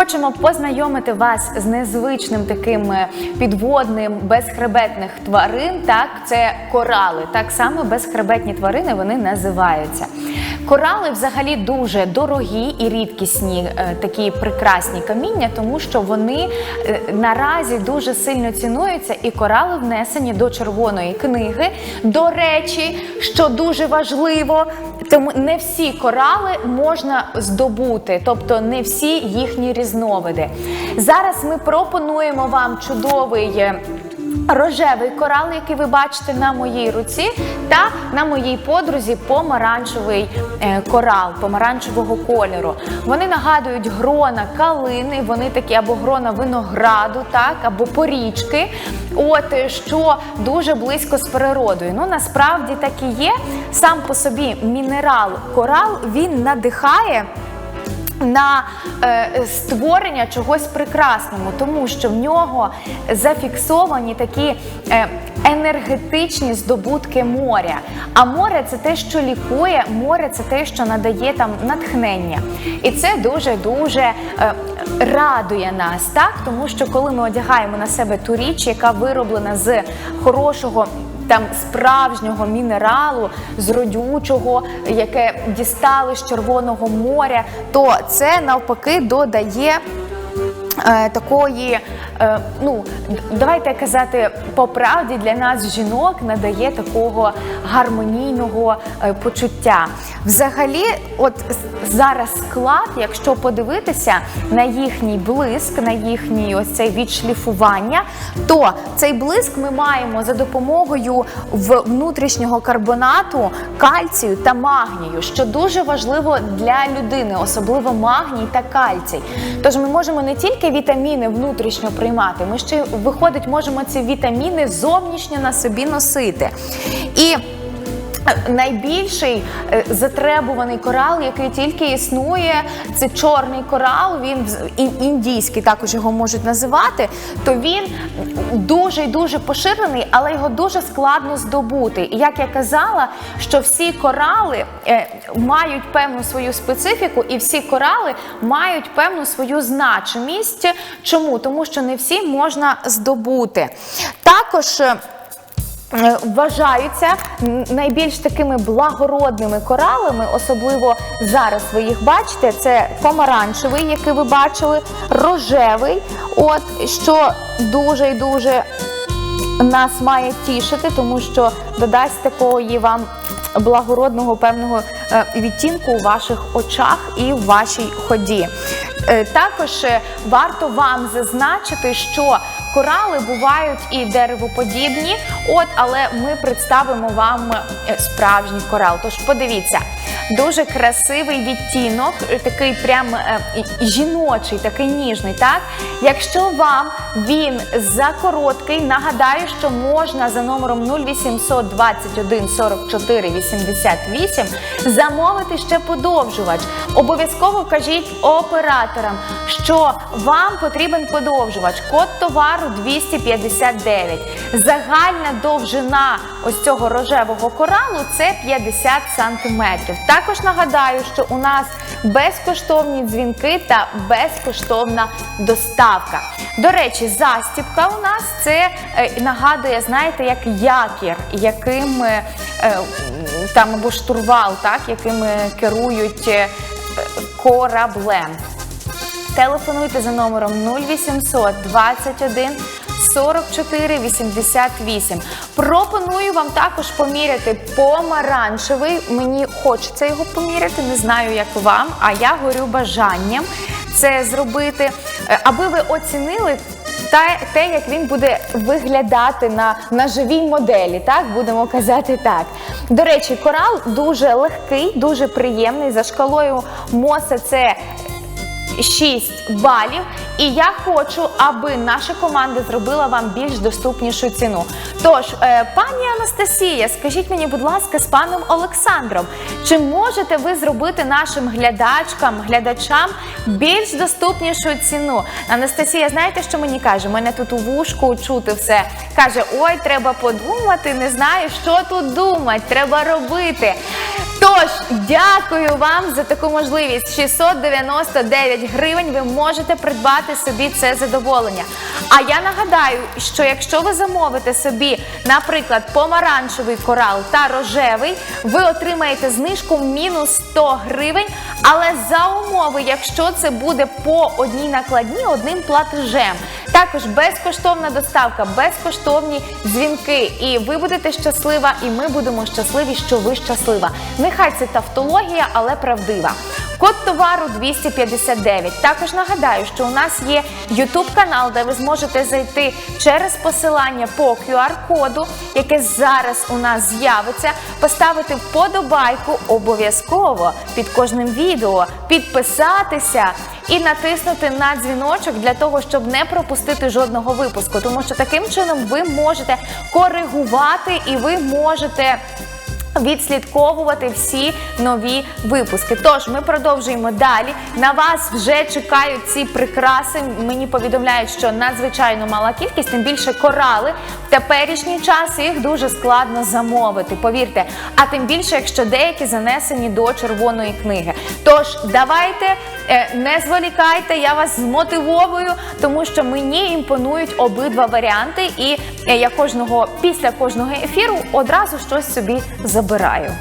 хочемо познайомити вас з незвичним таким е, підводним безхребетних тварин. Так, це корали. Так само безхребетні тварини вони називаються. Корали взагалі дуже дорогі і рідкісні е, такі прекрасні каміння, тому що вони е, наразі дуже сильно цінуються, і корали внесені до червоної книги. До речі, що дуже важливо, тому не всі корали можна здобути, тобто не всі їхні різновиди. Зараз ми пропонуємо вам чудовий. Рожевий корал, який ви бачите на моїй руці, та на моїй подрузі помаранчевий е, корал помаранчевого кольору. Вони нагадують грона калини, вони такі або грона винограду, так або порічки. От е, що дуже близько з природою. Ну насправді так і є. Сам по собі мінерал корал він надихає на е, створення чогось прекрасного, тому що в нього зафіксовані такі е, енергетичні здобутки моря. А море це те, що лікує, море це те, що надає там натхнення. І це дуже дуже е, радує нас, так тому що коли ми одягаємо на себе ту річ, яка вироблена з хорошого там справжнього мінералу, з родючого, яке дістали з Червоного моря, то це навпаки додає. е, Такої, ну давайте казати по правді, для нас жінок надає такого гармонійного е, почуття. Взагалі, от зараз склад, якщо подивитися на їхній блиск, на їхній ось цей відшліфування, то цей блиск ми маємо за допомогою внутрішнього карбонату, кальцію та магнію, що дуже важливо для людини, особливо магній та кальцій. Тож ми можемо не тільки вітаміни внутрішньо приймати, ми ще виходить, можемо ці вітаміни зовнішньо на собі носити. І Найбільший е, затребуваний корал, який тільки існує, це чорний корал. Він індійський, також його можуть називати. То він дуже і дуже поширений, але його дуже складно здобути. І як я казала, що всі корали е, мають певну свою специфіку, і всі корали мають певну свою значимість. Чому? Тому що не всі можна здобути. Також. Е, Вважаються найбільш такими благородними коралами, особливо зараз ви їх бачите. Це помаранчевий, який ви бачили, рожевий, от що дуже і дуже нас має тішити, тому що додасть такої вам благородного певного е, відтінку у ваших очах і в вашій ході. Е, Також варто вам зазначити, що корали бувають і деревоподібні, от, але ми представимо вам е, справжній корал. Тож подивіться, дуже красивий відтінок, такий прям е, жіночий, такий ніжний. Так, якщо вам він закороткий, нагадаю, що можна за номером 0800 21 44 88 замовити ще подовжувач. Обов'язково кажіть операторам, що вам потрібен подовжувач. Код товару 259. Загальна довжина ось цього рожевого коралу це 50 сантиметрів. Також нагадаю, що у нас безкоштовні дзвінки та безкоштовна доставка. До речі, застібка у нас це е, нагадує, знаєте, як якір, яким е, е, там або штурвал, так, яким керують кораблем. Телефонуйте за номером 0800 21 44 88. Пропоную вам також поміряти помаранчевий. Мені хочеться його поміряти, не знаю, як вам, а я горю бажанням це зробити, Е, аби ви оцінили та те, як він буде виглядати на, на живій моделі, так будемо казати так. До речі, корал дуже легкий, дуже приємний. За шкалою Моса це 6 балів. І я хочу, аби наша команда зробила вам більш доступнішу ціну. Тож, е, пані Анастасія, скажіть мені, будь ласка, з паном Олександром, чи можете ви зробити нашим глядачкам, глядачам більш доступнішу ціну? Анастасія, знаєте, що мені каже? Мене тут у вушку чути все. Каже: ой, треба подумати, не знаю, що тут думати, треба робити. Тож, дякую вам за таку можливість. 699 гривень ви можете придбати собі це задоволення. А я нагадаю, що якщо ви замовите собі, наприклад, помаранчевий корал та рожевий, ви отримаєте знижку мінус 100 гривень, але за умови, якщо це буде по одній накладні одним платежем. Також безкоштовна доставка, безкоштовні дзвінки. І ви будете щаслива, і ми будемо щасливі, що ви щаслива. Нехай це тавтологія, але правдива. Код товару 259. Також нагадаю, що у нас є YouTube канал, де ви зможете зайти через посилання по QR-коду, яке зараз у нас з'явиться, поставити вподобайку обов'язково під кожним відео, підписатися і натиснути на дзвіночок для того, щоб не пропустити жодного випуску. Тому що таким чином ви можете коригувати і ви можете. Відслідковувати всі нові випуски. Тож ми продовжуємо далі. На вас вже чекають ці прикраси. Мені повідомляють, що надзвичайно мала кількість, тим більше корали. В теперішній час їх дуже складно замовити. Повірте, а тим більше, якщо деякі занесені до червоної книги. Тож давайте не зволікайте, я вас змотивовую, тому що мені імпонують обидва варіанти, і е, я кожного після кожного ефіру одразу щось собі забираю.